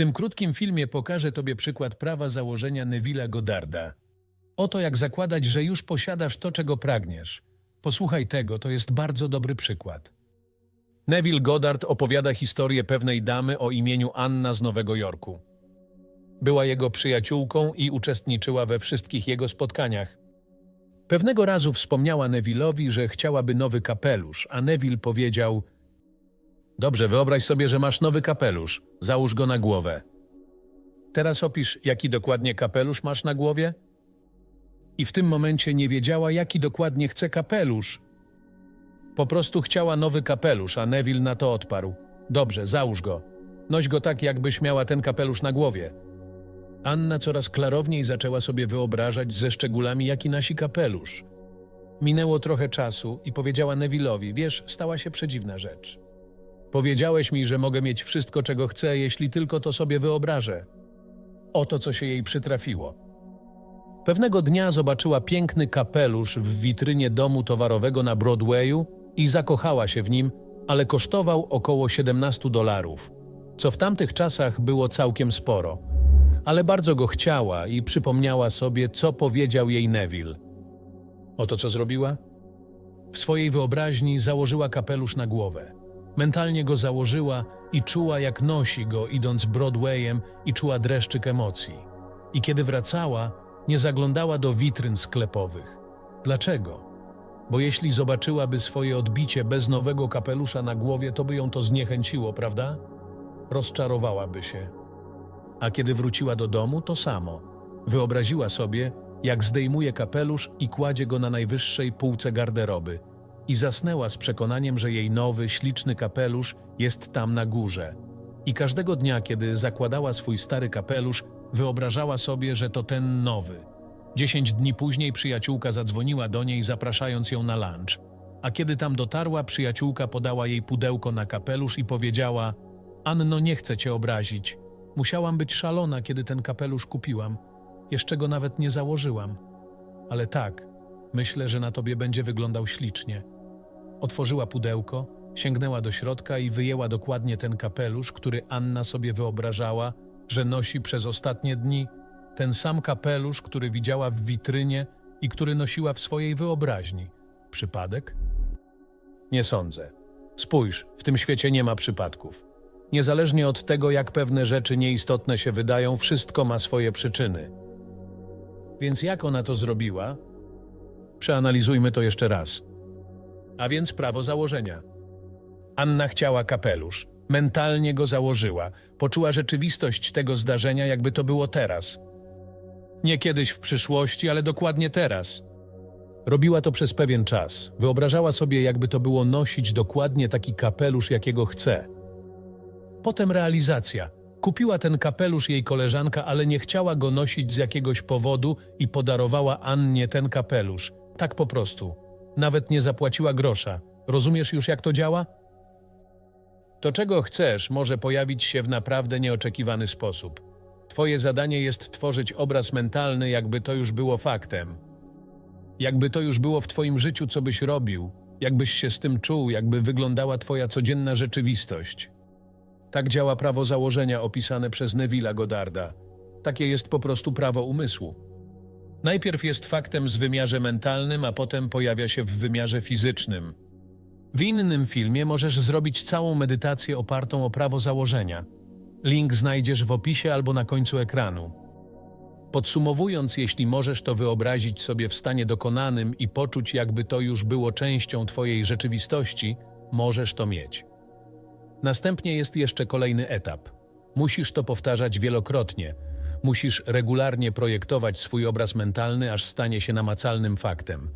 tym krótkim filmie pokażę Tobie przykład prawa założenia Neville'a Goddarda. Oto jak zakładać, że już posiadasz to, czego pragniesz. Posłuchaj tego, to jest bardzo dobry przykład. Neville Goddard opowiada historię pewnej damy o imieniu Anna z Nowego Jorku. Była jego przyjaciółką i uczestniczyła we wszystkich jego spotkaniach. Pewnego razu wspomniała Neville'owi, że chciałaby nowy kapelusz, a Neville powiedział: Dobrze, wyobraź sobie, że masz nowy kapelusz, załóż go na głowę. Teraz opisz, jaki dokładnie kapelusz masz na głowie? I w tym momencie nie wiedziała, jaki dokładnie chce kapelusz. Po prostu chciała nowy kapelusz, a Neville na to odparł. Dobrze, załóż go. Noś go tak, jakbyś miała ten kapelusz na głowie. Anna coraz klarowniej zaczęła sobie wyobrażać ze szczególami, jaki nosi kapelusz. Minęło trochę czasu i powiedziała Neville'owi, wiesz, stała się przedziwna rzecz. Powiedziałeś mi, że mogę mieć wszystko, czego chcę, jeśli tylko to sobie wyobrażę. Oto, co się jej przytrafiło. Pewnego dnia zobaczyła piękny kapelusz w witrynie domu towarowego na Broadwayu i zakochała się w nim, ale kosztował około 17 dolarów, co w tamtych czasach było całkiem sporo. Ale bardzo go chciała i przypomniała sobie, co powiedział jej Neville. Oto co zrobiła? W swojej wyobraźni założyła kapelusz na głowę. Mentalnie go założyła i czuła, jak nosi go, idąc Broadwayem i czuła dreszczyk emocji. I kiedy wracała, nie zaglądała do witryn sklepowych. Dlaczego? Bo jeśli zobaczyłaby swoje odbicie bez nowego kapelusza na głowie, to by ją to zniechęciło, prawda? Rozczarowałaby się. A kiedy wróciła do domu, to samo. Wyobraziła sobie, jak zdejmuje kapelusz i kładzie go na najwyższej półce garderoby – i zasnęła z przekonaniem, że jej nowy, śliczny kapelusz jest tam na górze. I każdego dnia, kiedy zakładała swój stary kapelusz, wyobrażała sobie, że to ten nowy. Dziesięć dni później przyjaciółka zadzwoniła do niej, zapraszając ją na lunch. A kiedy tam dotarła, przyjaciółka podała jej pudełko na kapelusz i powiedziała: Anno, nie chcę cię obrazić. Musiałam być szalona, kiedy ten kapelusz kupiłam. Jeszcze go nawet nie założyłam. Ale tak, myślę, że na tobie będzie wyglądał ślicznie. Otworzyła pudełko, sięgnęła do środka i wyjęła dokładnie ten kapelusz, który Anna sobie wyobrażała, że nosi przez ostatnie dni, ten sam kapelusz, który widziała w witrynie i który nosiła w swojej wyobraźni. Przypadek? Nie sądzę. Spójrz, w tym świecie nie ma przypadków. Niezależnie od tego, jak pewne rzeczy nieistotne się wydają, wszystko ma swoje przyczyny. Więc jak ona to zrobiła? Przeanalizujmy to jeszcze raz a więc prawo założenia. Anna chciała kapelusz, mentalnie go założyła, poczuła rzeczywistość tego zdarzenia, jakby to było teraz. Nie kiedyś w przyszłości, ale dokładnie teraz. Robiła to przez pewien czas. Wyobrażała sobie, jakby to było nosić dokładnie taki kapelusz, jakiego chce. Potem realizacja. Kupiła ten kapelusz jej koleżanka, ale nie chciała go nosić z jakiegoś powodu i podarowała Annie ten kapelusz. Tak po prostu. Nawet nie zapłaciła grosza. Rozumiesz już, jak to działa? To, czego chcesz, może pojawić się w naprawdę nieoczekiwany sposób. Twoje zadanie jest tworzyć obraz mentalny, jakby to już było faktem. Jakby to już było w Twoim życiu, co byś robił, jakbyś się z tym czuł, jakby wyglądała Twoja codzienna rzeczywistość. Tak działa prawo założenia opisane przez Neville'a Goddarda. Takie jest po prostu prawo umysłu. Najpierw jest faktem z wymiarze mentalnym, a potem pojawia się w wymiarze fizycznym. W innym filmie możesz zrobić całą medytację opartą o prawo założenia. Link znajdziesz w opisie albo na końcu ekranu. Podsumowując, jeśli możesz to wyobrazić sobie w stanie dokonanym i poczuć, jakby to już było częścią Twojej rzeczywistości, możesz to mieć. Następnie jest jeszcze kolejny etap. Musisz to powtarzać wielokrotnie – Musisz regularnie projektować swój obraz mentalny, aż stanie się namacalnym faktem.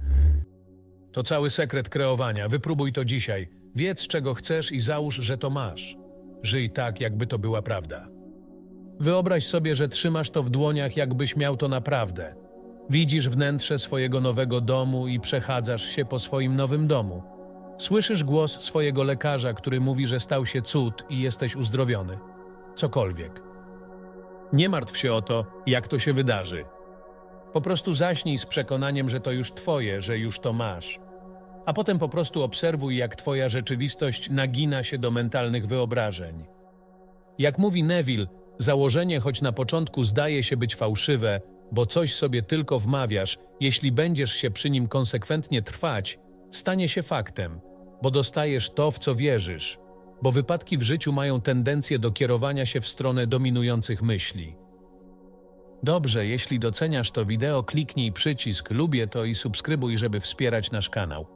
To cały sekret kreowania. Wypróbuj to dzisiaj. Wiedz, czego chcesz i załóż, że to masz. Żyj tak, jakby to była prawda. Wyobraź sobie, że trzymasz to w dłoniach, jakbyś miał to naprawdę. Widzisz wnętrze swojego nowego domu i przechadzasz się po swoim nowym domu. Słyszysz głos swojego lekarza, który mówi, że stał się cud i jesteś uzdrowiony. Cokolwiek. Nie martw się o to, jak to się wydarzy. Po prostu zaśnij z przekonaniem, że to już twoje, że już to masz. A potem po prostu obserwuj, jak twoja rzeczywistość nagina się do mentalnych wyobrażeń. Jak mówi Neville, Założenie, choć na początku zdaje się być fałszywe, bo coś sobie tylko wmawiasz, jeśli będziesz się przy nim konsekwentnie trwać, stanie się faktem, bo dostajesz to, w co wierzysz, bo wypadki w życiu mają tendencję do kierowania się w stronę dominujących myśli. Dobrze, jeśli doceniasz to wideo, kliknij przycisk lubię to i subskrybuj, żeby wspierać nasz kanał.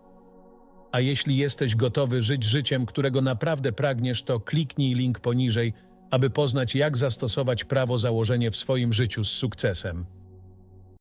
A jeśli jesteś gotowy żyć życiem, którego naprawdę pragniesz, to kliknij link poniżej, aby poznać, jak zastosować prawo założenie w swoim życiu z sukcesem.